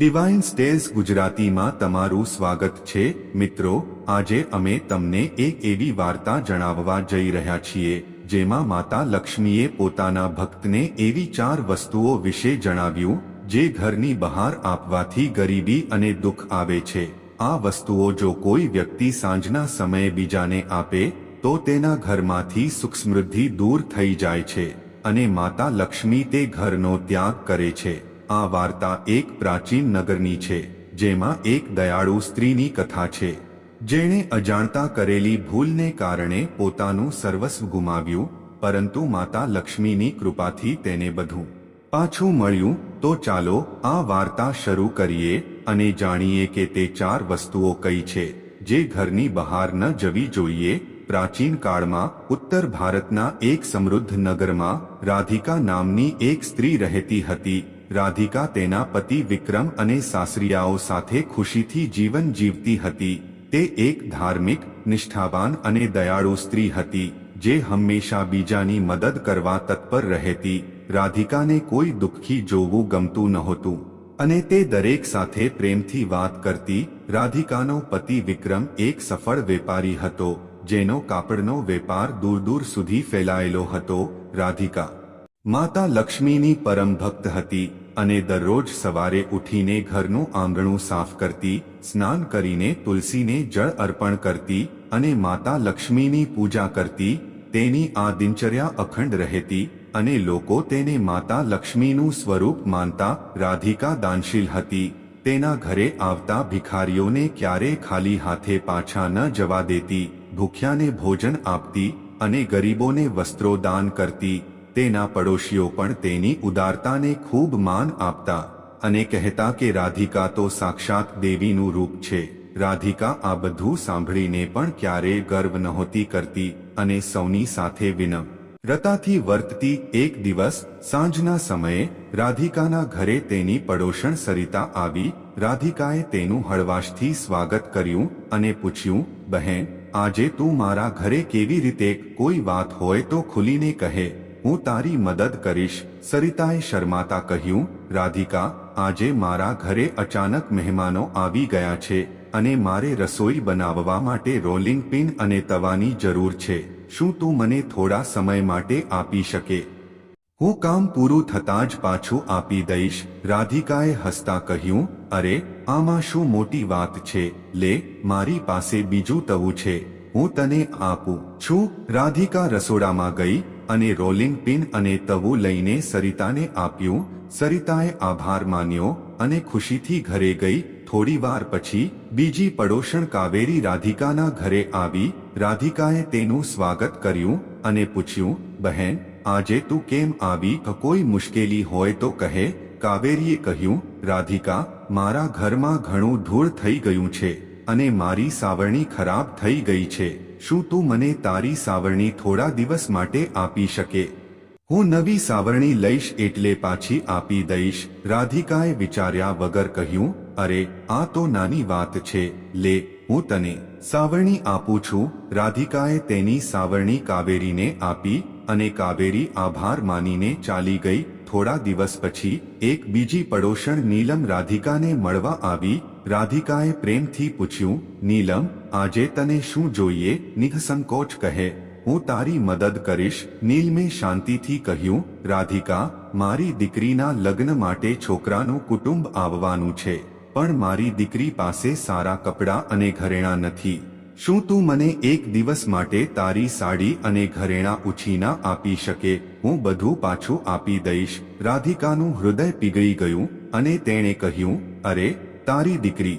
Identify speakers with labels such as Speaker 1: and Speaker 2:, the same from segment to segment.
Speaker 1: Divine સ્ટેલ્સ ગુજરાતીમાં તમારું સ્વાગત છે. મિત્રો, આજે અમે તમને એક એવી વાર્તા જણાવવા જઈ રહ્યા છીએ, જેમાં માતા લક્ષ્મીએ પોતાના ભક્તને એવી ચાર વસ્તુઓ વિશે જણાવ્યું, જે ઘરની બહાર આપવાથી ગરીબી અને દુઃખ આવે છે. આ વસ્તુઓ જો કોઈ વ્યક્તિ સાંજના સમયે બીજાને આપે, તો તેના ઘરમાંથી સુખ સમૃદ્ધિ દૂર થઈ જાય છે, અને માતા લક્ષ્મી તે ઘરનો ત્યાગ કરે છે. આ વાર્તા એક પ્રાચીન નગરની છે, જેમાં એક દયાળુ સ્ત્રીની કથા છે. જેણે અજાણતા કરેલી ભૂલને કારણે પોતાનું સર્વસ્વ ગુમાવ્યું, પરંતુ માતા લક્ષ્મીની કૃપાથી તેને બધું પાછું મળ્યું. તો ચાલો આ વાર્તા શરૂ કરીએ અને જાણીએ કે તે ચાર વસ્તુઓ કઈ છે, જે ઘરની બહાર ન જવી જોઈએ. પ્રાચીન કાળમાં ઉત્તર ભારતના એક સમૃદ્ધ નગરમાં રાધિકા નામની એક સ્ત્રી રહેતી હતી. રાધિકા તેના પતિ વિક્રમ અને સાસરિયાઓ સાથે ખુશીથી જીવન જીવતી હતી. તે એક ધાર્મિક, નિષ્ઠાવાન અને દયાળુ સ્ત્રી હતી, જે હંમેશા બીજાની મદદ કરવા તત્પર રહેતી. રાધિકાને કોઈ દુઃખી જોવું ગમતું નહોતું. અને તે દરેક સાથે પ્રેમથી વાત કરતી, રાધિકાનો પતિ વિક્રમ એક સફળ વેપારી હતો, જેનો કાપડનો વેપાર દૂર દૂર સુધી ફેલાયેલો હતો. રાધિકા, માતા લક્ષ્મીની પરમ ભક્ત હતી. અને દરરોજ સવારે ઉઠીને ઘરનું આંગણું સાફ કરતી, સ્નાન કરીને તુલસીને જળ અર્પણ કરતી અને માતા લક્ષ્મીની પૂજા કરતી, તેની આ દિનચર્યા અખંડ રહેતી અને લોકો તેને માતા લક્ષ્મીનું સ્વરૂપ માનતા રાધિકા દાનશીલ હતી. તેના ઘરે આવતા ભિખારીઓને ક્યારે ખાલી હાથે પાછા ન જવા દેતી, ભૂખ્યાને ભોજન આપતી અને ગરીબોને વસ્ત્રો દાન કરતી. તેના પડોશીઓ પણ તેની ઉદારતાને ખૂબ માન આપતા અને કહેતા કે રાધિકા તો સાક્ષાત દેવીનું રૂપ છે. રાધિકા આ બધું સાંભળીને પણ ક્યારેય ગર્વ નહોતી કરતી અને સૌની સાથે વિનમ રતાથી વર્તતી એક દિવસ સાંજના સમયે રાધિકાના ઘરે તેની પડોશણ સરિતા આવી. રાધિકાએ તેનું હળવાશથી સ્વાગત કર્યું અને પૂછ્યું, બહેન, આજે તું મારા ઘરે કેવી રીતે કોઈ વાત હોય તો ખુલીને કહે. હું તારી મદદ કરીશ, સરિતાએ શર્માતા કહ્યું, રાધિકા, આજે મારા ઘરે અચાનક મહેમાનો આવી ગયા છે અને મારે રસોઈ બનાવવા માટે રોલિંગ પિન અને તવાની જરૂર છે. શું તું મને થોડા સમય માટે આપી શકે? હું કામ પૂરું થતાં જ પાછું આપી દઈશ. રાધિકાએ હસતા કહ્યું, અરે, આમાં શું મોટી વાત છે? લે, મારી પાસે બીજું તવું છે. હું તને આપું. છું? રાધિકા રસોડામાં ગઈ અને રોલિંગ પિન અને તવું લઈને સરિતાને આપ્યું. સરિતાએ આભાર માન્યો અને ખુશીથી ઘરે ગઈ. થોડીવાર પછી બીજી પડોશણ કાવેરી રાધિકાના ઘરે આવી. રાધિકાએ તેનું સ્વાગત કર્યું અને પૂછ્યું, બહેન, આજે તું કેમ આવી? કોઈ મુશ્કેલી હોય તો કહે. કાવેરીએ કહ્યું, રાધિકા, મારા ઘરમાં ઘણું ધૂળ થઈ ગયું છે અને મારી સાવરણી ખરાબ થઈ ગઈ છે. શું તું મને તારી સાવરણી થોડા દિવસ માટે આપી શકે? હું નવી સાવરણી લઈશ એટલે પાછી આપી દઈશ. રાધિકાએ વિચાર્યા વગર કહ્યું, અરે, આ તો નાની વાત છે. લે, હું તને સાવરણી આપું છું. રાધિકાએ તેની સાવરણી કાવેરીને આપી અને કાવેરી આભાર માનીને ચાલી ગઈ. થોડા દિવસ પછી, એક બીજી પડોશણ નીલમ રાધિકાને મળવા આવી રાધિકાએ પ્રેમથી પૂછ્યું, નીલમ, આજે તને શું જોઈએ? નિઃસંકોચ કહે. હું તારી મદદ કરીશ. નીલમે શાંતિથી કહ્યું, રાધિકા, મારી દીકરીના લગ્ન માટે છોકરાનું કુટુંબ આવવાનું છે, પણ મારી દીકરી પાસે સારા કપડાં અને ઘરેણાં નથી. શું તું મને એક દિવસ માટે તારી સાડી અને ઘરેણા ઉછીના આપી શકે? હું બધું પાછું આપી દઈશ. રાધિકાનું હૃદય પીગળી ગયું અને તેણે કહ્યું, અરે તારી દીકરી.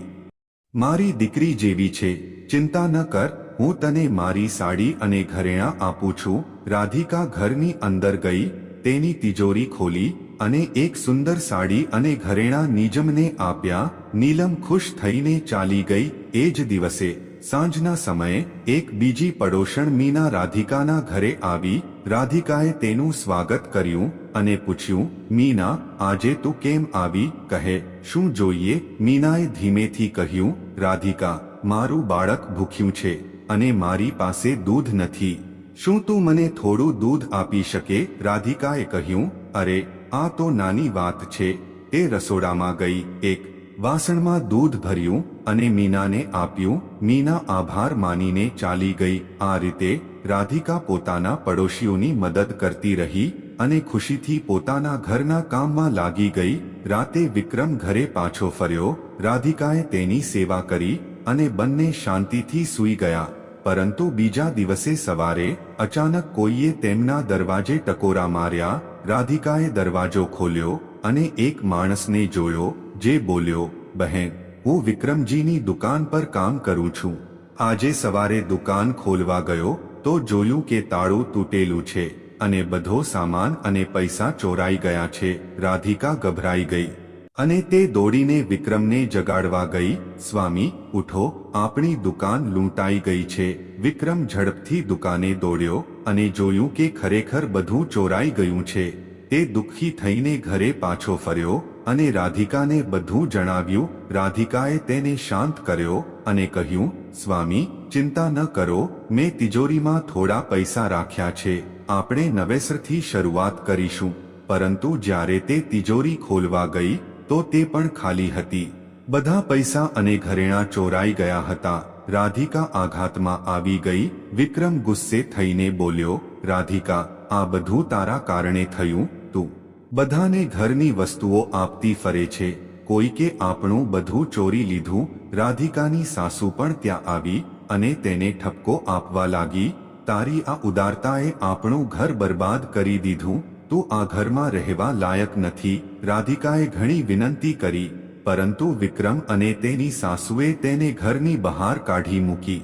Speaker 1: મારી દીકરી જેવી છે, ચિંતા ન કર, હું તને મારી સાડી અને ઘરેણા આપું છું. રાધિકા ઘરની અંદર ગઈ, તેની તિજોરી ખોલી અને એક સુંદર સાડી અને ઘરેણા નિજમને આપ્યા. નીલમ ખુશ થઈને ચાલી ગઈ. એ જ દિવસે સાંજના સમયે એક બીજી પડોશણ મીના રાધિકાના ઘરે આવી રાધિકાએ તેનું સ્વાગત કર્યું અને પૂછ્યું, મીના, આજે તું કેમ આવી? કહે, શું જોઈએ? મીનાએ ધીમેથી કહ્યું, રાધિકા, મારું બાળક ભૂખ્યું છે અને મારી પાસે દૂધ નથી. શું તું મને થોડું દૂધ આપી શકે? રાધિકાએ કહ્યું, અરે, આ તો નાની વાત છે. એ રસોડામાં ગઈ, એક વાસણમાં દૂધ ભર્યું અને મીનાને આપ્યું. મીના આભાર માનીને ચાલી ગઈ. આ રીતે રાધિકા પોતાના પડોશીઓની મદદ કરતી રહી અને ખુશીથી પોતાના ઘરના કામમાં લાગી ગઈ. રાતે વિક્રમ ઘરે પાછો ફર્યો. રાધિકાએ તેની સેવા કરી અને બંને શાંતિથી સૂઈ ગયા. પરંતુ બીજા દિવસે સવારે અચાનક કોઈએ તેમના દરવાજે ટકોરા માર્યા. રાધિકાએ દરવાજો ખોલ્યો અને એક માણસને જોયો જે બોલ્યો, બહેન, હું વિક્રમજીની દુકાન પર કામ કરું છું. આજે સવારે દુકાન ખોલવા ગયો તો જોયું કે તાળું તૂટેલું છે અને બધો સામાન અને પૈસા ચોરાઈ ગયા છે. રાધિકા ગભરાઈ ગઈ અને તે દોડીને વિક્રમને જગાડવા ગઈ, સ્વામી, ઉઠો, આપણી દુકાન લૂંટાઈ ગઈ છે. વિક્રમ ઝડપથી દુકાને દોડ્યો અને જોયું કે ખરેખર બધું ચોરાઈ ગયું છે. તે દુઃખી થઈને ઘરે પાછો ફર્યો અને રાધિકાને બધું જણાવ્યું. રાધિકાએ તેને શાંત કર્યો અને કહ્યું, સ્વામી ચિંતા ન કરો, મેં તિજોરીમાં થોડા પૈસા રાખ્યા છે, આપણે નવેસરથી શરૂઆત કરીશું. પરંતુ જ્યારે તે તિજોરી ખોલવા ગઈ, તો તે પણ ખાલી હતી. બધા પૈસા અને ઘરેણાં ચોરાઈ ગયા હતા. રાધિકા આઘાતમાં આવી ગઈ, વિક્રમ ગુસ્સે થઈને બોલ્યો, રાધિકા, આ બધું તારા કારણે થયું, તું. બધાને ઘરની વસ્તુઓ આપતી ફરે છે. કોઈકે આપણું બધું ચોરી લીધું. રાધિકાની સાસુ પણ ત્યાં આવી અને તેને ઠપકો આપવા લાગી, તારી આ ઉદારતાએ આપણું ઘર બરબાદ કરી દીધું, તું આ ઘરમાં રહેવા લાયક નથી. રાધિકાએ ઘણી વિનંતી કરી, પરંતુ વિક્રમ અને તેની સાસુએ તેને ઘરની બહાર કાઢી મૂકી.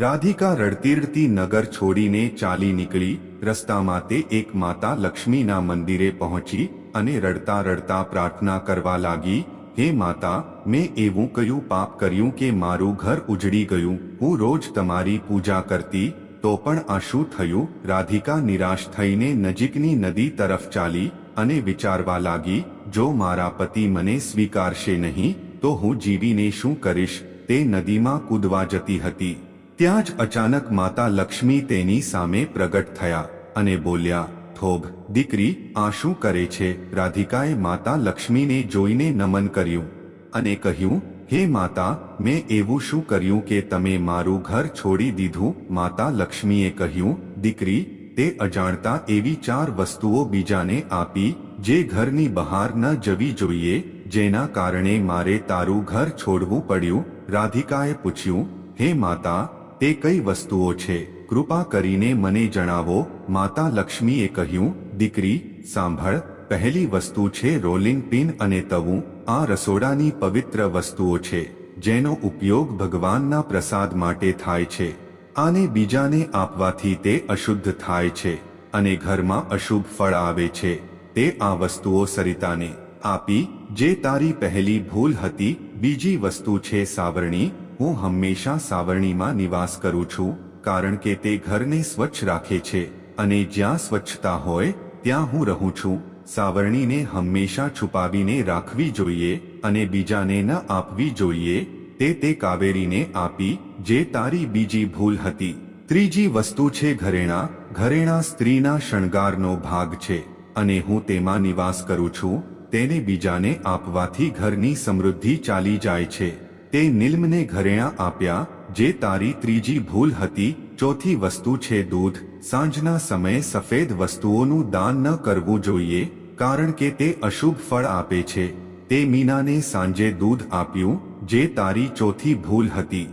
Speaker 1: રાધિકા રડતી રડતી નગર છોડીને ચાલી નીકળી, રસ્તામાં તે એક માતા લક્ષ્મીના મંદિરે પહોંચી અને રડતા રડતા પ્રાર્થના કરવા લાગી હે માતા, મેં એવું કયું પાપ કર્યું કે મારું ઘર ઉજડી ગયું. હું રોજ તમારી પૂજા કરતી, તો પણ આ શું થયું? રાધિકા નિરાશ થઈને નજીકની નદી તરફ ચાલી અને વિચારવા લાગી, જો મારા પતિ મને સ્વીકારશે નહીં, તો હું જીવીને શું કરીશ? તે નદીમાં કૂદવા જતી હતી. ત્યાં જ અચાનક માતા લક્ષ્મી તેની સામે પ્રગટ થયા અને બોલ્યા થોભ દીકરી, આ શું કરે છે? રાધિકાએ માતા લક્ષ્મીને જોઈને નમન કર્યું અને કહ્યું, હે માતા, મેં એવું શું કર્યું કે તમે મારું ઘર છોડી દીધું? માતા લક્ષ્મીએ કહ્યું, દીકરી, તે અજાણતા એવી ચાર વસ્તુઓ બીજાને આપી, જે ઘરની બહાર ન જવી જોઈએ, જેના કારણે મારે તારું ઘર છોડવું પડ્યું. રાધિકાએ પૂછ્યું, હે માતા, તે કઈ વસ્તુઓ છે? કૃપા કરીને મને જણાવો માતા લક્ષ્મીએ કહ્યું, દીકરી, સાંભળ, પહેલી વસ્તુ છે રોલિંગ પિન અને તવું. આ રસોડાની પવિત્ર વસ્તુઓ છે, જેનો ઉપયોગ ભગવાનના પ્રસાદ માટે થાય છે. આને બીજાને આપવાથી તે અશુદ્ધ થાય છે અને ઘરમાં અશુભ ફળ આવે છે. તે આ વસ્તુઓ સરિતાને આપી, જે તારી પહેલી ભૂલ હતી, બીજી વસ્તુ છે સાવરણી. હું હંમેશા સાવરણીમાં નિવાસ કરું છું, કારણ કે તે ઘરને સ્વચ્છ રાખે છે. અને જ્યાં સ્વચ્છતા હોય, ત્યાં હું રહું છું. સાવરણીને હંમેશા છુપાવીને રાખવી જોઈએ અને બીજાને ન આપવી જોઈએ. તે તે કાવેરીને આપી, જે તારી બીજી ભૂલ હતી. ત્રીજી વસ્તુ છે ઘરેણા. ઘરેણા સ્ત્રીના શણગારનો ભાગ છે અને હું તેમાં નિવાસ કરું છું. તેને બીજાને આપવાથી ઘરની સમૃદ્ધિ ચાલી જાય છે. તે નિલ્મને ઘરેણા આપ્યા, જે તારી ત્રીજી ભૂલ હતી ચોથી વસ્તુ છે દૂધ. સાંજના સમયે સફેદ વસ્તુઓનું દાન ન કરવું જોઈએ, કારણ કે તે અશુભ ફળ આપે છે. તે મીનાને સાંજે દૂધ આપ્યું, જે તારી ચોથી ભૂલ હતી.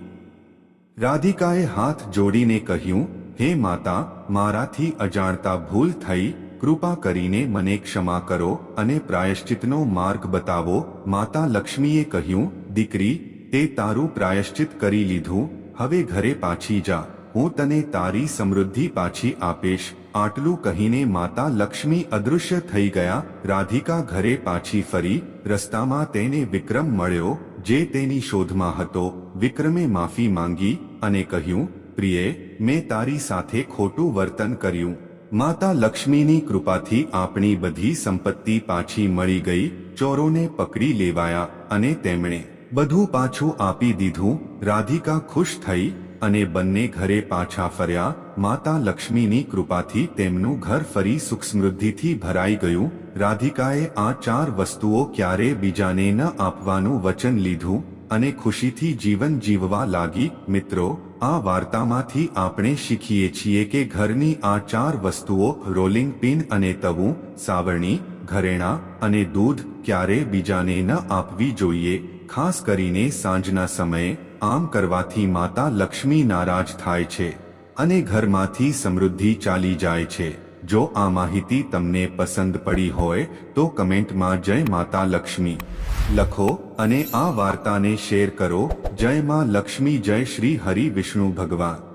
Speaker 1: રાધિકાએ હાથ જોડીને કહ્યું, હે માતા, મારાથી અજાણતા ભૂલ થઈ, કૃપા કરીને મને ક્ષમા કરો અને પ્રાયશ્ચિતનો માર્ગ બતાવો. માતા લક્ષ્મીએ કહ્યું, દીકરી, તે તારું પ્રાયશ્ચિત કરી લીધું, હવે ઘરે પાછી જા. હું તને તારી સમૃદ્ધિ પાછી આપીશ. આટલું કહીને માતા લક્ષ્મી અદૃશ્ય થઈ ગયા. રાધિકા ઘરે પાછી ફરી. રસ્તામાં તેને વિક્રમ મળ્યો, જે તેની શોધમાં હતો. વિક્રમે માફી માંગી અને કહ્યું, પ્રિયે, મેં તારી સાથે ખોટું વર્તન કર્યું. માતા લક્ષ્મીની કૃપાથી આપણી બધી સંપત્તિ પાછી મળી ગઈ. ચોરોને પકડી લેવાયા અને તેમણે બધું પાછું આપી દીધું. રાધિકા ખુશ થઈ અને બંને ઘરે પાછા ફર્યા, માતા લક્ષ્મીની કૃપાથી તેમનું ઘર ફરી સુખ સમૃદ્ધિથી ભરાઈ ગયું. રાધિકાએ આ ચાર વસ્તુઓ ક્યારે બીજાને ન આપવાનું વચન લીધું અને ખુશીથી જીવન જીવવા લાગી. મિત્રો, આ વાર્તામાંથી આપણે શીખીએ છીએ કે ઘરની આ ચાર વસ્તુઓ, રોલિંગ પિન અને તવું, સાવરણી, ઘરેણા અને દૂધ, ક્યારે બીજાને ન આપવી જોઈએ. ખાસ કરીને સાંજના સમયે આમ કરવાથી માતા લક્ષ્મી નારાજ થાય છે અને ઘરમાંથી સમૃદ્ધિ ચાલી જાય છે. જો આ માહિતી તમને પસંદ પડી હોય, તો કમેન્ટમાં જય માતા લક્ષ્મી. લખો અને આ વાર્તાને શેર કરો. જય માં લક્ષ્મી, જય શ્રી હરિ વિષ્ણુ ભગવાન.